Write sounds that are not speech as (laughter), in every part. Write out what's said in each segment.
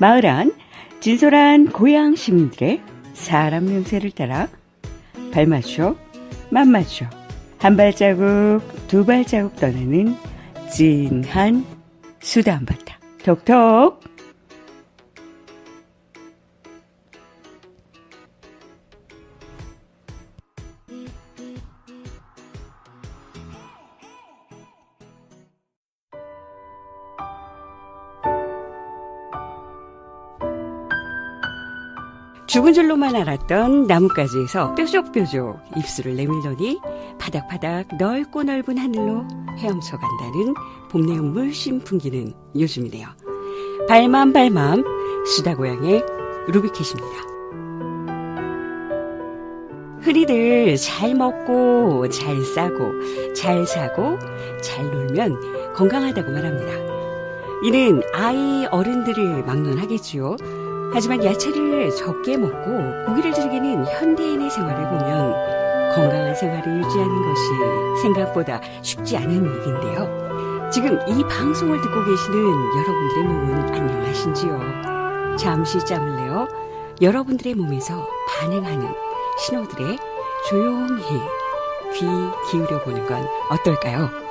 마을 안 진솔한 고향 시민들의 사람 냄새를 따라 발맞춰 맛맞춰 한 발자국 두 발자국 떠나는 진한 수다 한바탕. 톡톡 죽은 줄로만 알았던 나뭇가지에서 뾰족뾰족 입술을 내밀더니 바닥바닥 넓고 넓은 하늘로 헤엄쳐 간다는 봄 내음 물씬 풍기는 요즘이네요. 발맘 발맘 수다 고향의 루비캣입니다. 흔히들 잘 먹고 잘 싸고 잘 사고 잘 놀면 건강하다고 말합니다. 이는 아이 어른들을 막론하겠지요. 하지만 야채를 적게 먹고 고기를 즐기는 현대인의 생활을 보면 건강한 생활을 유지하는 것이 생각보다 쉽지 않은 일인데요. 지금 이 방송을 듣고 계시는 여러분들의 몸은 안녕하신지요? 잠시 짬을 내어 여러분들의 몸에서 반응하는 신호들에 조용히 귀 기울여 보는 건 어떨까요?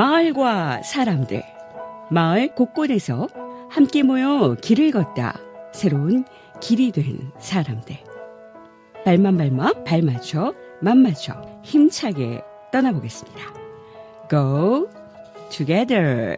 마을과 사람들, 마을 곳곳에서 함께 모여 길을 걷다 새로운 길이 된 사람들. 발만 발만 발 맞춰 맘 맞춰 힘차게 떠나보겠습니다. Go together.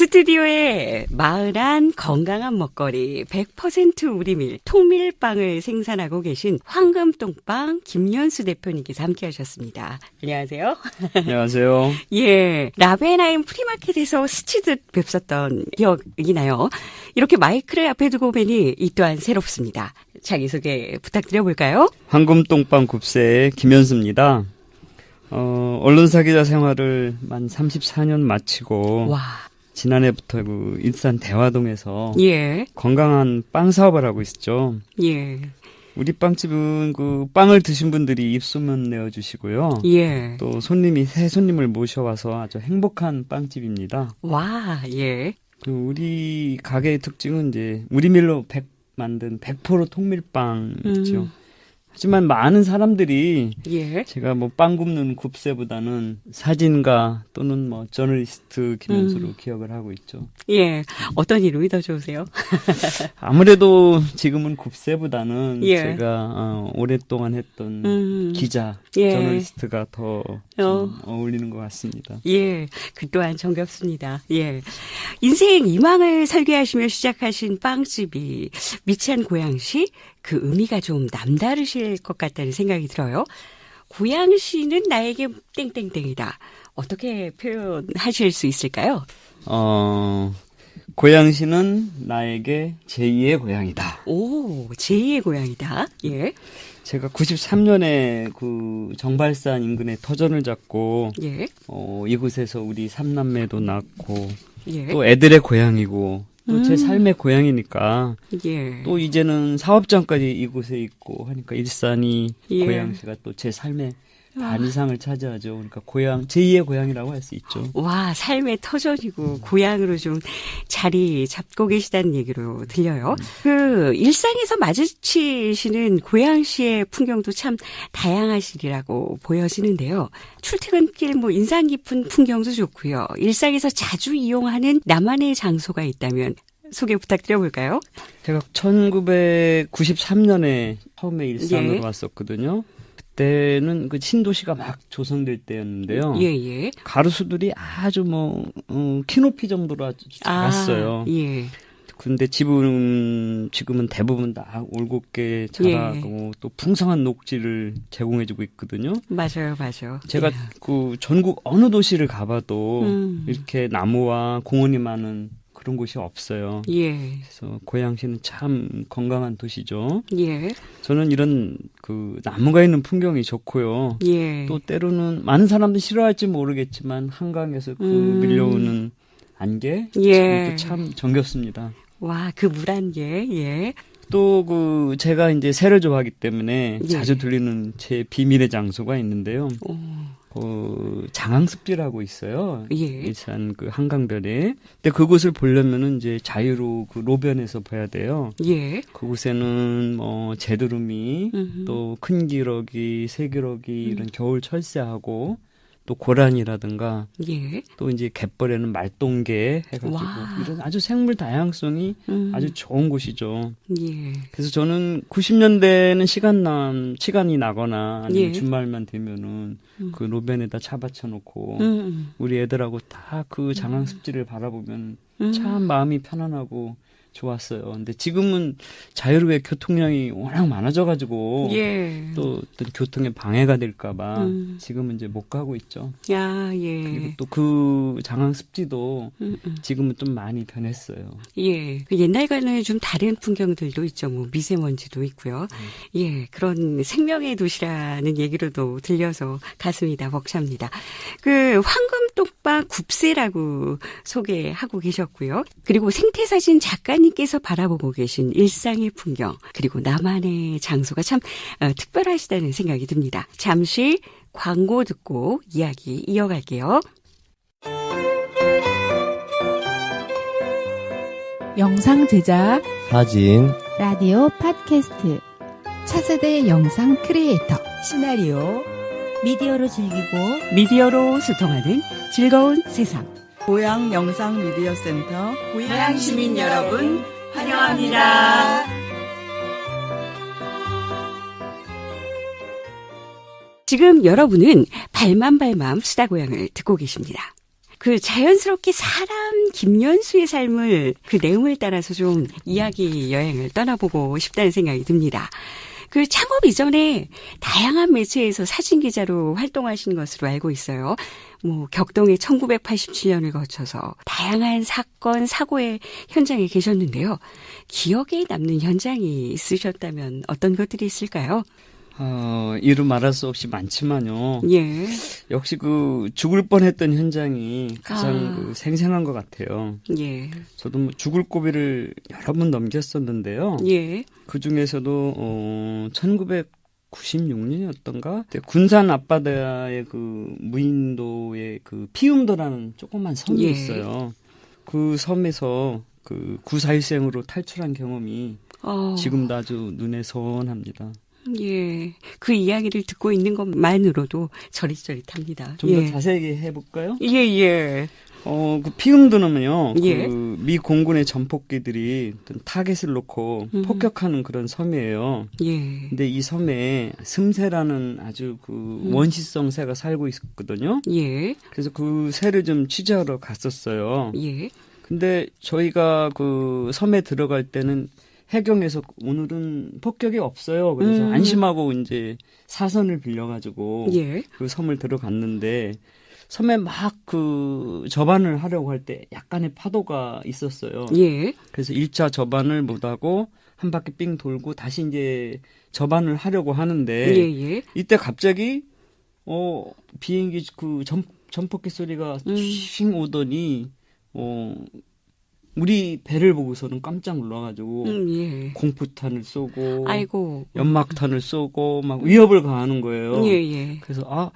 스튜디오에 마을안 건강한 먹거리 100% 우리밀 통밀빵을 생산하고 계신 황금똥빵 김연수 대표님께서 함께 하셨습니다. 안녕하세요. 안녕하세요. (laughs) 예, 라벤하임 프리마켓에서 스치듯 뵙었던 기억이 나요. 이렇게 마이크를 앞에 두고 뵈니 이 또한 새롭습니다. 자기소개 부탁드려볼까요? 황금똥빵 굽세의 김현수입니다. 어, 언론사 기자 생활을 만 34년 마치고 와, 지난해부터 그 일산 대화동에서 예, 건강한 빵 사업을 하고 있었죠. 예, 우리 빵집은 그 빵을 드신 분들이 입소문 내어주시고요. 예. 또 손님이 새 손님을 모셔와서 아주 행복한 빵집입니다. 와, 예. 그 우리 가게의 특징은 이제 우리 밀로 100 만든 100% 통밀빵이죠. 음. 하지만 많은 사람들이 예. 제가 뭐 빵 굽는 굽세보다는 사진가 또는 뭐 저널리스트 김현수로 음. 기억을 하고 있죠. 예. 어떤 이름이 더 좋으세요? (laughs) 아무래도 지금은 굽세보다는 예. 제가 어, 오랫동안 했던 음. 기자, 예. 저널리스트가 더좀 어. 어울리는 것 같습니다. 예, 그 또한 정겹습니다. 예. 인생 이망을 설계하시며 시작하신 빵집이 미치한 고양시 그 의미가 좀 남다르실 것 같다는 생각이 들어요. 고양시는 나에게 땡땡땡이다. 어떻게 표현하실 수 있을까요? 어, 고양시는 나에게 제2의 고향이다. 오, 제2의 고향이다. 예, 제가 93년에 그 정발산 인근에 터전을 잡고 예, 어, 이곳에서 우리 삼남매도 낳고 예, 또 애들의 고향이고 또제 음. 삶의 고향이니까 예. 또 이제는 사업장까지 이곳에 있고 하니까 일산이 예. 고향시가 또 제 삶의 반 이상을 차지하죠. 그러니까 고향 제2의 고향이라고 할 수 있죠. 와, 삶의 터전이고 고향으로 좀 자리 잡고 계시다는 얘기로 들려요. 그 일상에서 마주치시는 고양시의 풍경도 참 다양하시리라고 보여지는데요. 출퇴근길 뭐 인상 깊은 풍경도 좋고요. 일상에서 자주 이용하는 나만의 장소가 있다면 소개 부탁드려볼까요? 제가 1993년에 처음에 일산으로 예. 왔었거든요. 그때는 그 신도시가 막 조성될 때였는데요. 예, 예. 가로수들이 아주 뭐 어, 키높이 정도로 아주 작았어요. 아, 예. 근데 지금 지금은 대부분 다 올곧게 자라고 예. 또 풍성한 녹지를 제공해주고 있거든요. 맞아요, 맞아요. 제가 예. 그 전국 어느 도시를 가봐도 음. 이렇게 나무와 공원이 많은 그런 곳이 없어요. 예. 그래서 고양시는 참 건강한 도시죠. 예. 저는 이런 그 나무가 있는 풍경이 좋고요. 예. 또 때로는 많은 사람들 싫어할지 모르겠지만 한강에서 그 음. 밀려오는 안개 예. 참, 참 정겹습니다. 와, 그 물 안개. 예. 또 그 제가 이제 새를 좋아하기 때문에 예. 자주 들리는 제 비밀의 장소가 있는데요. 오. 그 장항습지라고 있어요. 예. 일산 그 한강변에. 근데 그곳을 보려면은 이제 자유로 그 로변에서 봐야 돼요. 예. 그곳에는 뭐 제두름이 음. 또큰 기러기, 새기러기 이런 겨울 철새하고 또 고란이라든가 예. 또 이제 갯벌에는 말똥개 해가지고 와. 이런 아주 생물 다양성이 음. 아주 좋은 곳이죠. 예. 그래서 저는 90년대는 시간 남 시간이 나거나 아니면 예. 주말만 되면은 음. 그 로변에다 차 받쳐놓고 음. 우리 애들하고 다 그 장항 습지를 바라보면 음. 참 마음이 편안하고 좋았어요. 근데 지금은 자유로의 교통량이 워낙 많아져가지고 예. 또 어떤 교통에 방해가 될까봐 음. 지금은 이제 못 가고 있죠. 야, 그리고 예. 또그 장항 습지도 음, 음. 지금은 좀 많이 변했어요. 예. 그 옛날과는 좀 다른 풍경들도 있죠. 뭐 미세먼지도 있고요. 예. 그런 생명의 도시라는 얘기로도 들려서 가슴이 다 벅찹니다. 그 황금 똑바 굽새라고 소개하고 계셨고요. 그리고 생태사진 작가님께서 바라보고 계신 일상의 풍경, 그리고 나만의 장소가 참 어, 특별하시다는 생각이 듭니다. 잠시 광고 듣고 이야기 이어갈게요. 영상 제작, 사진, 라디오 팟캐스트, 차세대 영상 크리에이터, 시나리오, 미디어로 즐기고 미디어로 소통하는 즐거운 세상. 고향 영상 미디어 센터 고향 시민 여러분, 환영합니다. 지금 여러분은 발맘발맘 수다 고향을 듣고 계십니다. 그 자연스럽게 사람 김연수의 삶을 그 내용을 따라서 좀 이야기 여행을 떠나보고 싶다는 생각이 듭니다. 그 창업 이전에 다양한 매체에서 사진 기자로 활동하신 것으로 알고 있어요. 뭐 격동의 1987년을 거쳐서 다양한 사건 사고의 현장에 계셨는데요. 기억에 남는 현장이 있으셨다면 어떤 것들이 있을까요? 어, 이루 말할 수 없이 많지만요. 예. 역시 그 죽을 뻔했던 현장이 가장 아. 그 생생한 것 같아요. 예. 저도 뭐 죽을 고비를 여러 번 넘겼었는데요. 예. 그 중에서도 어 1996년이었던가 군산 앞바다의 그 무인도의 그 피움도라는 조그만 섬이 예. 있어요. 그 섬에서 그 구사일생으로 탈출한 경험이 어. 지금도 아주 눈에 선합니다. 예. 그 이야기를 듣고 있는 것만으로도 저릿저릿합니다. 좀더 예. 자세하게 해볼까요? 예, 예. 어, 그 피움도는요, 예. 그미 공군의 전폭기들이 타겟을 놓고 음. 폭격하는 그런 섬이에요. 예. 근데 이 섬에 슴새라는 아주 그 음. 원시성 새가 살고 있거든요. 예. 그래서 그 새를 좀 취재하러 갔었어요. 예. 근데 저희가 그 섬에 들어갈 때는 해경에서 오늘은 폭격이 없어요. 그래서 음. 안심하고 이제 사선을 빌려가지고 예. 그 섬을 들어갔는데 섬에 막 그 접안을 하려고 할 때 약간의 파도가 있었어요. 예. 그래서 1차 접안을 못 하고 한 바퀴 삥 돌고 다시 이제 접안을 하려고 하는데 예, 예. 이때 갑자기 어 비행기 그 전, 전폭기 소리가 음. 칭 오더니 어 우리 배를 보고서는 깜짝 놀라가지고 음, 예. 공포탄을 쏘고 아이고. 연막탄을 쏘고 막 위협을 가하는 거예요. 예, 예. 그래서 아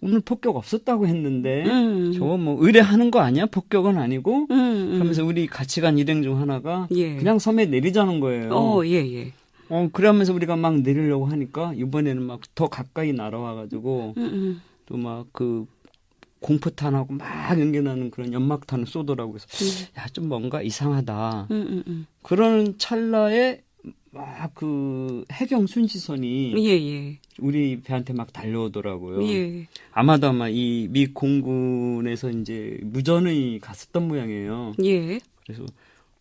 오늘 폭격 없었다고 했는데 음. 저거 뭐 의뢰하는 거 아니야? 폭격은 아니고 음, 음. 하면서 우리 같이 간 일행 중 하나가 예. 그냥 섬에 내리자는 거예요. 어, 예, 예. 어, 그러면서 우리가 막 내리려고 하니까 이번에는 막 더 가까이 날아와가지고 음, 음. 또막 그 공포탄하고 막 연결하는 그런 연막탄을 쏘더라고 그래서 야좀 뭔가 이상하다. 음, 음, 음. 그런 찰나에 막 그 해경 순시선이 예, 예. 우리 배한테 막 달려오더라고요. 예. 아마도 아마 이 미 공군에서 이제 무전이 갔었던 모양이에요. 예. 그래서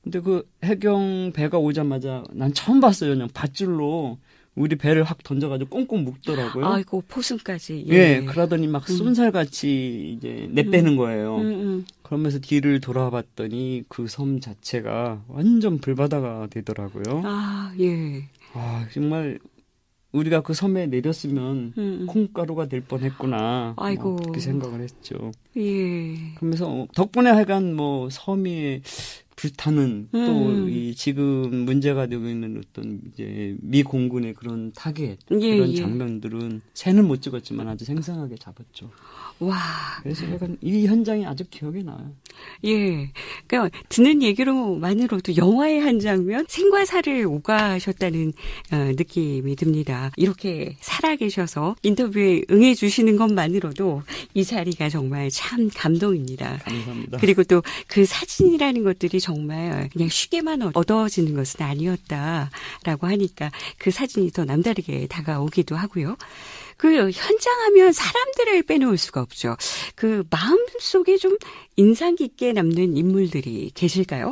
근데 그 해경 배가 오자마자 난 처음 봤어요. 그냥 밧줄로 우리 배를 확 던져가지고 꽁꽁 묶더라고요. 아이고 포승까지. 예, 그러더니 막 음. 쏜살같이 이제 내빼는 거예요. 음, 음. 그러면서 뒤를 돌아봤더니 그 섬 자체가 완전 불바다가 되더라고요. 아 예. 아, 정말 우리가 그 섬에 내렸으면 음, 음. 콩가루가 될 뻔했구나. 아이고. 뭐 그렇게 생각을 했죠. 예. 그러면서 어, 덕분에 하여간 뭐 섬이 불타는 음. 또이 지금 문제가 되고 있는 어떤 이제 미 공군의 그런 타겟 예, 이런 예. 장면들은 새는 못 찍었지만 아주 생생하게 잡았죠. 와. 그래서 약간 이 현장이 아주 기억에 나요. 예. 그러니까 듣는 얘기로만으로도 영화의 한 장면 생과사를 오가셨다는 어, 느낌이 듭니다. 이렇게 살아계셔서 인터뷰에 응해 주시는 것만으로도 이 자리가 정말 참 감동입니다. 감사합니다. 그리고 또 그 사진이라는 것들이 정말 그냥 쉽게만 얻어지는 것은 아니었다라고 하니까 그 사진이 더 남다르게 다가오기도 하고요. 그 현장 하면 사람들을 빼놓을 수가 없죠. 그 마음 속에 좀 인상 깊게 남는 인물들이 계실까요?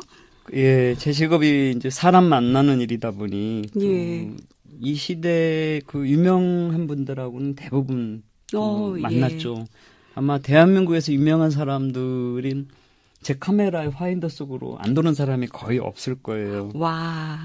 예, 제 직업이 이제 사람 만나는 일이다 보니 그 예. 이 시대 그 유명한 분들하고는 대부분 그 어, 예. 만났죠. 아마 대한민국에서 유명한 사람들인 제 카메라의 화인더 속으로 안 도는 사람이 거의 없을 거예요. 와,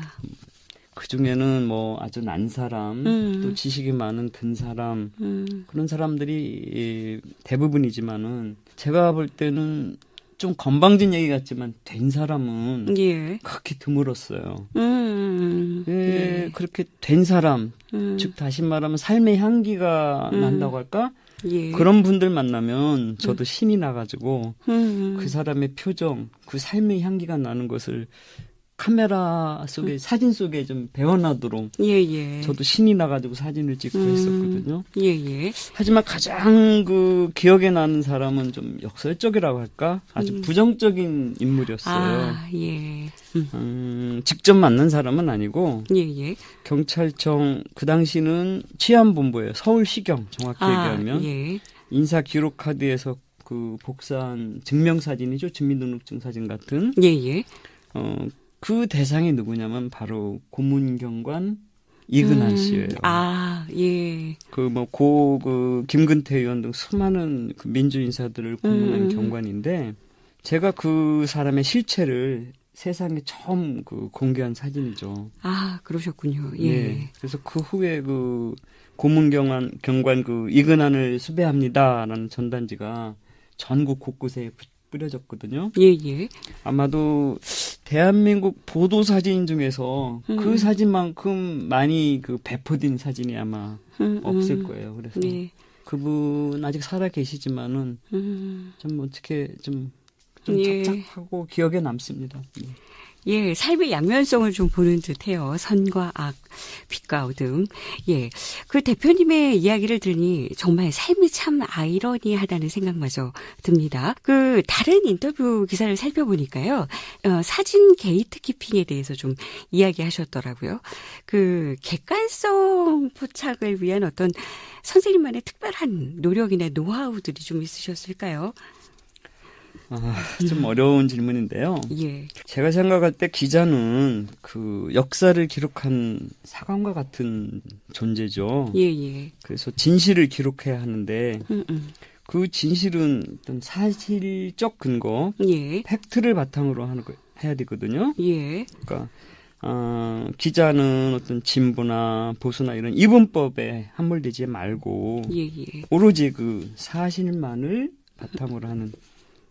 그 중에는 뭐 아주 난 사람, 음. 또 지식이 많은 든 사람 음, 그런 사람들이 예, 대부분이지만은 제가 볼 때는 좀 건방진 얘기 같지만 된 사람은 예, 극히 드물었어요. 음, 예, 그렇게 된 사람, 음, 즉 다시 말하면 삶의 향기가 음. 난다고 할까? 예, 그런 분들 만나면 저도 신이 나가지고 음, 그 사람의 표정, 그 삶의 향기가 나는 것을 카메라 속에 사진 속에 좀 배워나도록 예, 예, 저도 신이 나가지고 사진을 찍고 음. 했었거든요. 예, 예, 하지만 가장 그 기억에 나는 사람은 좀 역설적이라고 할까? 아주 음. 부정적인 인물이었어요. 아, 예, 음, 음, 직접 만난 사람은 아니고 예, 예, 경찰청 그 당시는 치안본부예요. 서울시경 정확히 아, 얘기하면 예, 인사 기록 카드에서 그 복사한 증명 사진이죠. 주민등록증 사진 같은 예, 예, 어, 그 대상이 누구냐면 바로 고문경관 이근한 음, 씨예요. 아, 예, 그 뭐 고 그 김근태 의원 등 수많은 그 민주 인사들을 고문한 음. 경관인데 제가 그 사람의 실체를 세상에 처음 그 공개한 사진이죠. 아, 그러셨군요. 예, 그래서 그 후에 그 고문경관 경관 그 이근한을 수배합니다라는 전단지가 전국 곳곳에 부- 뿌려졌거든요. 예, 예, 아마도 대한민국 보도 사진 중에서 음. 그 사진만큼 많이 그 배포된 사진이 아마 음, 없을 음, 거예요. 그래서 네, 그분 아직 살아 계시지만은 음. 좀 어떻게 좀, 좀 예. 착착하고 기억에 남습니다. 예. 예, 삶의 양면성을 좀 보는 듯해요. 선과 악, 빛과 어둠. 예, 그 대표님의 이야기를 들으니 정말 삶이 참 아이러니하다는 생각마저 듭니다. 그 다른 인터뷰 기사를 살펴보니까요, 어, 사진 게이트 키핑에 대해서 좀 이야기하셨더라고요. 그 객관성 포착을 위한 어떤 선생님만의 특별한 노력이나 노하우들이 좀 있으셨을까요? 아, 좀 어려운 질문인데요. 예, 제가 생각할 때 기자는 그 역사를 기록한 사관과 같은 존재죠. 예, 예, 그래서 진실을 기록해야 하는데 음, 음, 그 진실은 어떤 사실적 근거, 예, 팩트를 바탕으로 하는 거 해야 되거든요. 예, 그러니까 어, 기자는 어떤 진보나 보수나 이런 이분법에 함몰되지 말고 예, 예. 오로지 그 사실만을 바탕으로 하는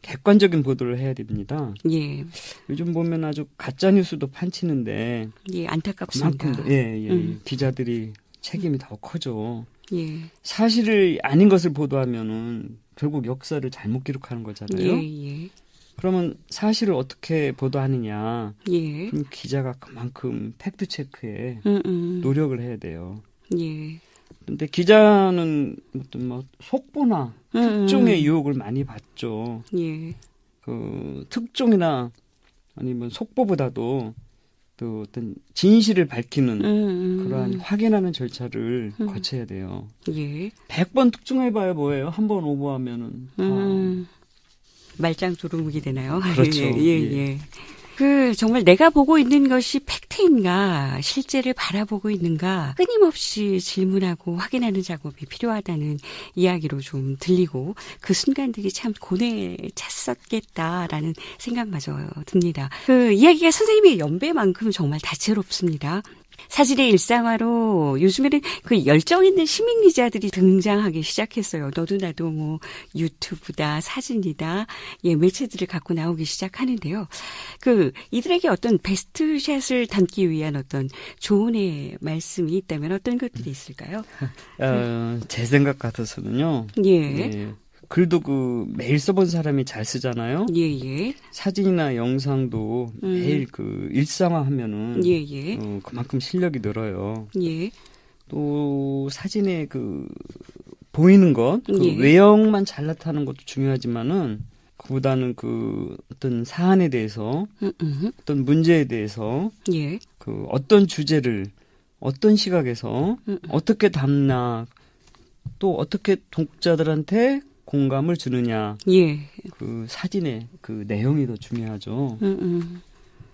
객관적인 보도를 해야 됩니다. 예, 요즘 보면 아주 가짜 뉴스도 판치는데 예, 안타깝습니다. 그만큼 더- 예, 예, 음. 기자들이 책임이 더 커져. 예, 사실을 아닌 것을 보도하면은 결국 역사를 잘못 기록하는 거잖아요. 예, 예, 그러면 사실을 어떻게 보도하느냐? 예, 기자가 그만큼 팩트 체크에 음, 음, 노력을 해야 돼요. 예, 근데 기자는 어떤 뭐 속보나 음, 특종의 유혹을 많이 받죠. 예, 그 특종이나 아니면 속보보다도 또 어떤 진실을 밝히는 음, 음, 그러한 확인하는 절차를 음. 거쳐야 돼요. 예, 100번 특종해봐야 뭐예요? 한 번 오버하면은 다 음, 말짱 도루묵이 되나요? (laughs) 그렇죠. 예, 예, 예. 예. 그 정말 내가 보고 있는 것이 팩트인가 실제를 바라보고 있는가 끊임없이 질문하고 확인하는 작업이 필요하다는 이야기로 좀 들리고 그 순간들이 참 고뇌 찼었겠다라는 생각마저 듭니다. 그 이야기가 선생님의 연배만큼 정말 다채롭습니다. 사진의 일상화로 요즘에는 그 열정 있는 시민 기자들이 등장하기 시작했어요. 너도 나도 뭐 유튜브다, 사진이다, 예, 매체들을 갖고 나오기 시작하는데요. 그 이들에게 어떤 베스트 샷을 담기 위한 어떤 조언의 말씀이 있다면 어떤 것들이 있을까요? (laughs) 어, 제 생각 같아서는요. 예. 예, 글도 그 매일 써본 사람이 잘 쓰잖아요. 예, 예. 사진이나 영상도 음. 매일 그 일상화하면은 예, 예. 어, 그만큼 실력이 늘어요. 예. 또 사진에 그 보이는 것, 그 예. 외형만 잘 나타나는 것도 중요하지만은 그보다는 그 어떤 사안에 대해서 음, 음. 어떤 문제에 대해서 예. 그 어떤 주제를 어떤 시각에서 음. 어떻게 담나 또 어떻게 독자들한테 공감을 주느냐 예. 그 사진의 그 내용이 더 중요하죠. 음, 음.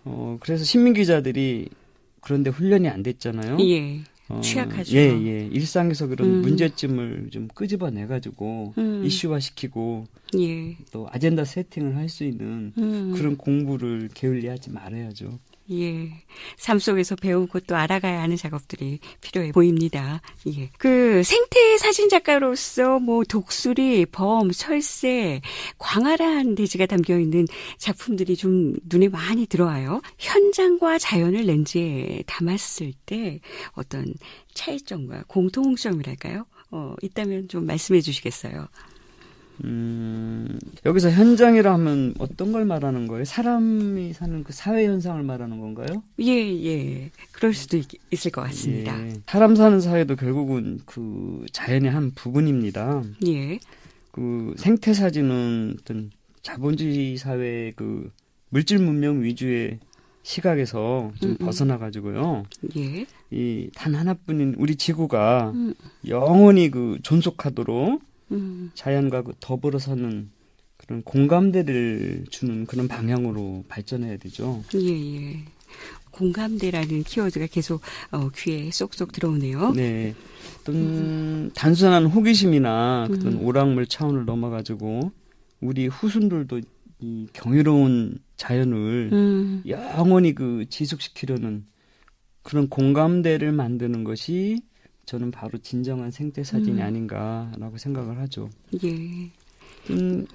어 그래서 신민 기자들이 그런데 훈련이 안 됐잖아요. 예. 어, 취약하죠. 예, 예. 일상에서 그런 음. 문제점을 좀 끄집어내 가지고 음. 이슈화 시키고 예. 또 아젠다 세팅을 할 수 있는 음. 그런 공부를 게을리 하지 말아야죠. 예. 삶 속에서 배우고 또 알아가야 하는 작업들이 필요해 보입니다. 예. 그 생태 사진 작가로서 뭐 독수리, 범, 철새, 광활한 대지가 담겨 있는 작품들이 좀 눈에 많이 들어와요. 현장과 자연을 렌즈에 담았을 때 어떤 차이점과 공통점이랄까요? 어, 있다면 좀 말씀해 주시겠어요? 음, 여기서 현장이라 하면 어떤 걸 말하는 거예요? 사람이 사는 그 사회 현상을 말하는 건가요? 예, 예. 그럴 수도 있, 을것 같습니다. 예. 사람 사는 사회도 결국은 그 자연의 한 부분입니다. 예. 그 생태 사진은 어떤 자본주의 사회의 그 물질 문명 위주의 시각에서 좀 음, 음. 벗어나 가지고요. 예. 이 단 하나뿐인 우리 지구가 음. 영원히 그 존속하도록 음. 자연과 그 더불어 사는 그런 공감대를 주는 그런 방향으로 발전해야 되죠. 예, 예. 공감대라는 키워드가 계속 어, 귀에 쏙쏙 들어오네요. 네. 어떤 단순한 호기심이나 그런 음. 오락물 차원을 넘어가지고 우리 후손들도 이 경이로운 자연을 음, 영원히 그 지속시키려는 그런 공감대를 만드는 것이 저는 바로 진정한 생태 사진이 음. 아닌가라고 생각을 하죠. 예. 음,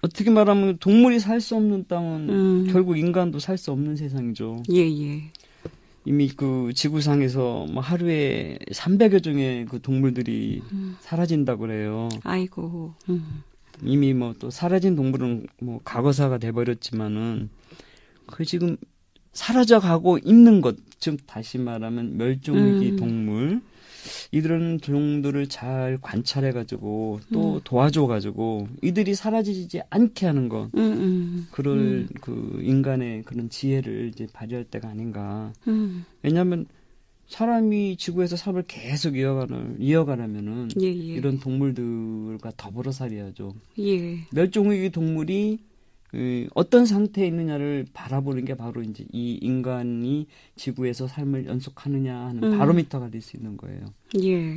어떻게 말하면 동물이 살 수 없는 땅은 음. 결국 인간도 살 수 없는 세상이죠. 예, 예. 이미 그 지구상에서 뭐 하루에 300여 종의 그 동물들이 음. 사라진다고 그래요. 아이고. 음. 이미 뭐 또 사라진 동물은 뭐 과거사가 돼 버렸지만은 그 지금 사라져 가고 있는 것, 즉 다시 말하면 멸종 위기 음. 동물 이런 종들을 잘 관찰해 가지고 또 음. 도와줘 가지고 이들이 사라지지 않게 하는 것. 음, 음. 그럴 음. 그 인간의 그런 지혜를 이제 발휘할 때가 아닌가. 음. 왜냐하면 사람이 지구에서 삶을 계속 이어가는 이어가려면은 예, 예. 이런 동물들과 더불어 살아야죠. 예. 멸종 위기 동물이 그 어떤 상태에 있느냐를 바라보는 게 바로 이제 이 인간이 지구에서 삶을 연속하느냐 하는 음. 바로미터가 될 수 있는 거예요. 예.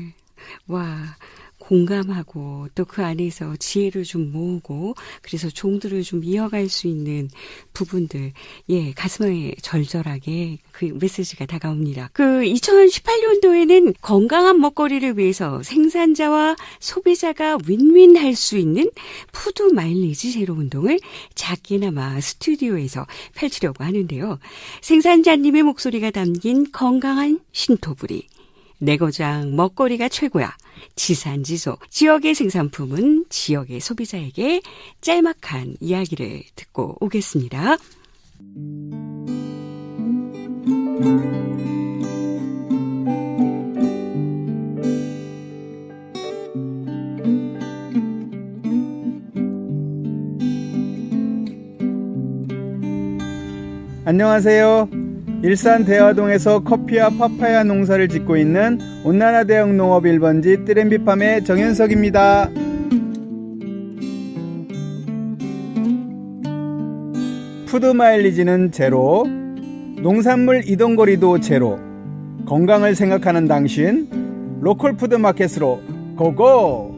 와, 공감하고 또 그 안에서 지혜를 좀 모으고 그래서 종들을 좀 이어갈 수 있는 부분들, 예, 가슴에 절절하게 그 메시지가 다가옵니다. 그 2018년도에는 건강한 먹거리를 위해서 생산자와 소비자가 윈윈할 수 있는 푸드 마일리지 제로 운동을 작게나마 스튜디오에서 펼치려고 하는데요. 생산자님의 목소리가 담긴 건강한 신토부리. 내 고장 먹거리가 최고야. 지산지소. 지역의 생산품은 지역의 소비자에게 짤막한 이야기를 듣고 오겠습니다. 안녕하세요. 일산 대화동에서 커피와 파파야 농사를 짓고 있는 온나라 대형 농업 1번지 띠렌비팜의 정현석입니다. 푸드 마일리지는 제로, 농산물 이동거리도 제로, 건강을 생각하는 당신, 로컬 푸드 마켓으로 고고!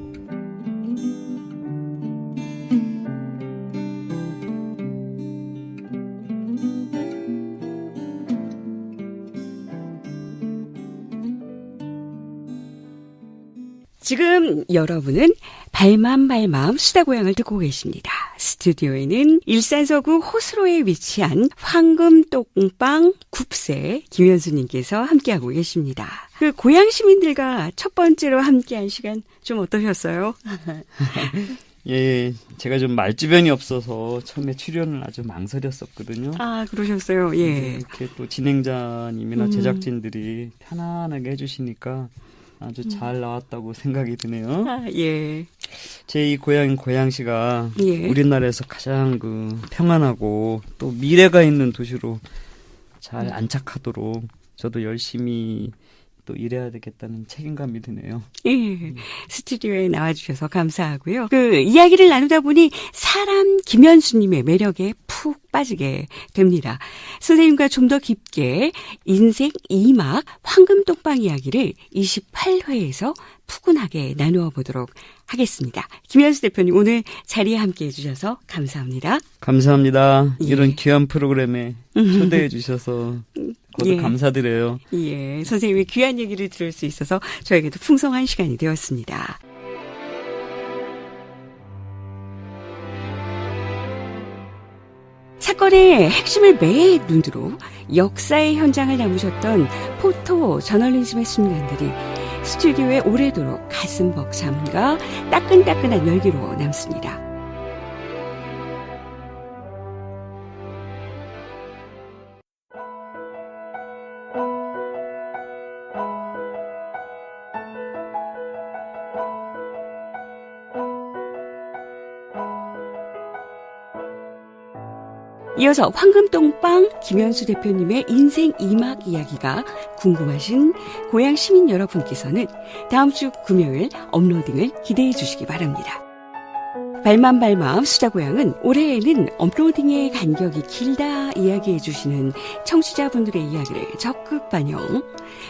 지금 여러분은 발맘 발맘 수다고향을 듣고 계십니다. 스튜디오에는 일산 서구 호수로에 위치한 황금똥빵 굽세 김현수님께서 함께하고 계십니다. 그 고향 시민들과 첫 번째로 함께한 시간 좀 어떠셨어요? (laughs) 예, 제가 좀 말주변이 없어서 처음에 출연을 아주 망설였었거든요. 아 그러셨어요. 예. 이렇게 또 진행자님이나 음. 제작진들이 편안하게 해주시니까 아주 잘 나왔다고 생각이 드네요. 아, 예. 제 이 고향인 고양시가 예. 우리나라에서 가장 그 평안하고 또 미래가 있는 도시로 잘 음. 안착하도록 저도 열심히 또 일해야 되겠다는 책임감이 드네요. 예. 스튜디오에 나와주셔서 감사하고요. 그 이야기를 나누다 보니 사람 김현수님의 매력에 푹 빠지게 됩니다. 선생님과 좀 더 깊게 인생 2막 황금똥빵 이야기를 28회에서 푸근하게 나누어 보도록 하겠습니다. 김현수 대표님 오늘 자리에 함께 해 주셔서 감사합니다. 감사합니다. 예. 이런 귀한 프로그램에 초대해 주셔서 예. 감사드려요. 예, 선생님의 귀한 얘기를 들을 수 있어서 저에게도 풍성한 시간이 되었습니다. 사건의 핵심을 매 눈으로 역사의 현장을 담으셨던 포토 저널리즘의 순간들이 스튜디오에 오래도록 가슴 벅참과 따끈따끈한 열기로 남습니다. 이어서 황금똥빵 김현수 대표님의 인생 이막 이야기가 궁금하신 고향 시민 여러분께서는 다음 주 금요일 업로딩을 기대해 주시기 바랍니다. 발맘발맘 수다고향은 올해에는 업로딩의 간격이 길다 이야기해 주시는 청취자분들의 이야기를 적극 반영,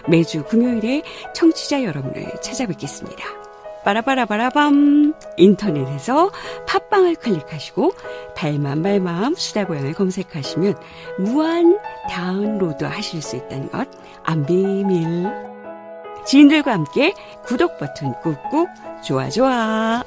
매주 금요일에 청취자 여러분을 찾아뵙겠습니다. 빠라바라바라밤. 인터넷에서 팟빵을 클릭하시고 발맘발맘 수다고향을 검색하시면 무한 다운로드 하실 수 있다는 것 안 비밀. 지인들과 함께 구독 버튼 꾹꾹. 좋아 좋아